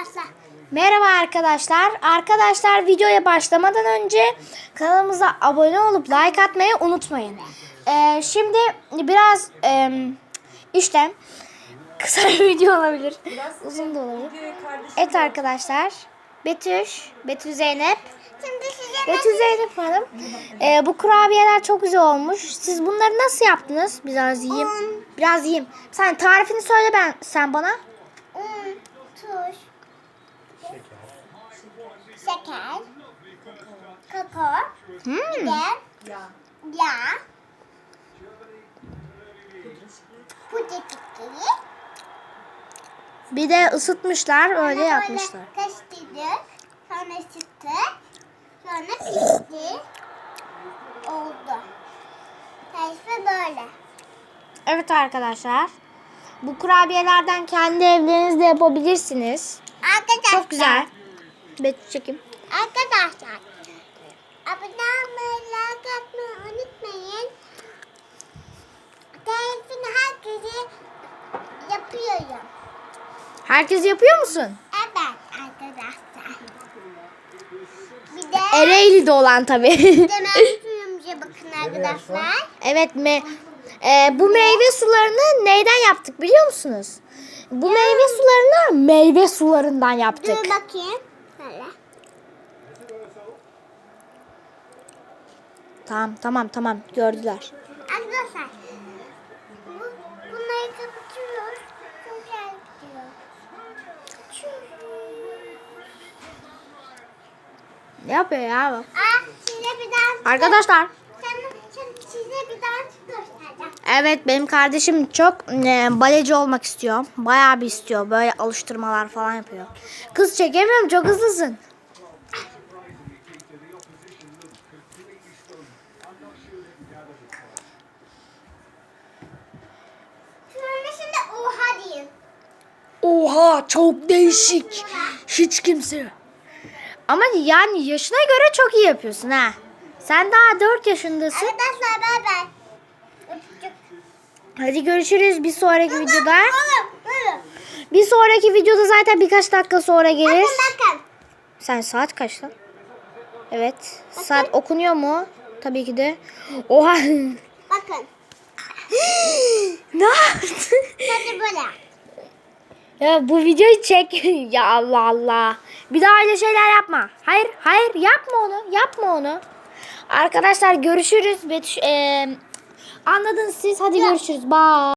Başla. Merhaba arkadaşlar. Arkadaşlar videoya başlamadan önce kanalımıza abone olup like atmayı unutmayın. Ee, şimdi biraz e, işte kısa bir video olabilir. Uzun da olabilir. Evet arkadaşlar. Betüş, Betül Zeynep. Betül Zeynep Hanım. Ee, bu kurabiyeler çok güzel olmuş. Siz bunları nasıl yaptınız? Biraz yiyeyim. Biraz yiyeyim. Sen tarifini söyle ben sen bana. un, tuz, şeker, kakao, Hmm. bir de yağ, pudra şekeri. Bir de ısıtmışlar, öyle Sonra yapmışlar. Karıştırdık. Sonra sıktık. Sonra pişti. Oldu. Tarifi böyle. Evet arkadaşlar. Bu kurabiyelerden kendi evlerinizde yapabilirsiniz. Arkadaşlar. Çok güzel. Betül çekim. Arkadaşlar. Abone olmayı, like atmayı unutmayın. Tarifini herkese yapıyorum. Herkes yapıyor musun? Evet arkadaşlar. Bir de Ereğli'de olan tabii. demem suyumuza bakın arkadaşlar. evet me e, bu meyve sularını neyden yaptık biliyor musunuz? Bu meyve sularını meyve sularından yaptık. Dur bakayım. Böyle. Tamam tamam tamam gördüler. Arkadaşlar. Bu, bunları kapatıyoruz. Güzel gidiyor. Ne yapıyor ya bu? Aa, size bir daha Arkadaşlar. Sen, sen, size bir daha göstereceğim. Evet benim kardeşim çok e, baleci olmak istiyor. Bayağı bir istiyor. Böyle alıştırmalar falan yapıyor. Kız çekemiyorum çok hızlısın. Oha çok değişik. Hiç kimse. Ama yani yaşına göre çok iyi yapıyorsun ha. Sen daha 4 yaşındasın. Arkadaşlar bay bay. Öpücük. Hadi görüşürüz bir sonraki videoda. Oğlum, oğlum. Bir sonraki videoda zaten birkaç dakika sonra gelir. Bakın bakın. Sen saat kaçta? Evet. Saat okunuyor mu? Tabii ki de. Oha. Bakın. ne yaptın? Hadi böyle. Ya bu videoyu çek. ya Allah Allah. Bir daha öyle şeyler yapma. Hayır, hayır yapma onu. Yapma onu. Arkadaşlar görüşürüz. Betüş, eee, anladınız siz. Hadi görüşürüz. Bye.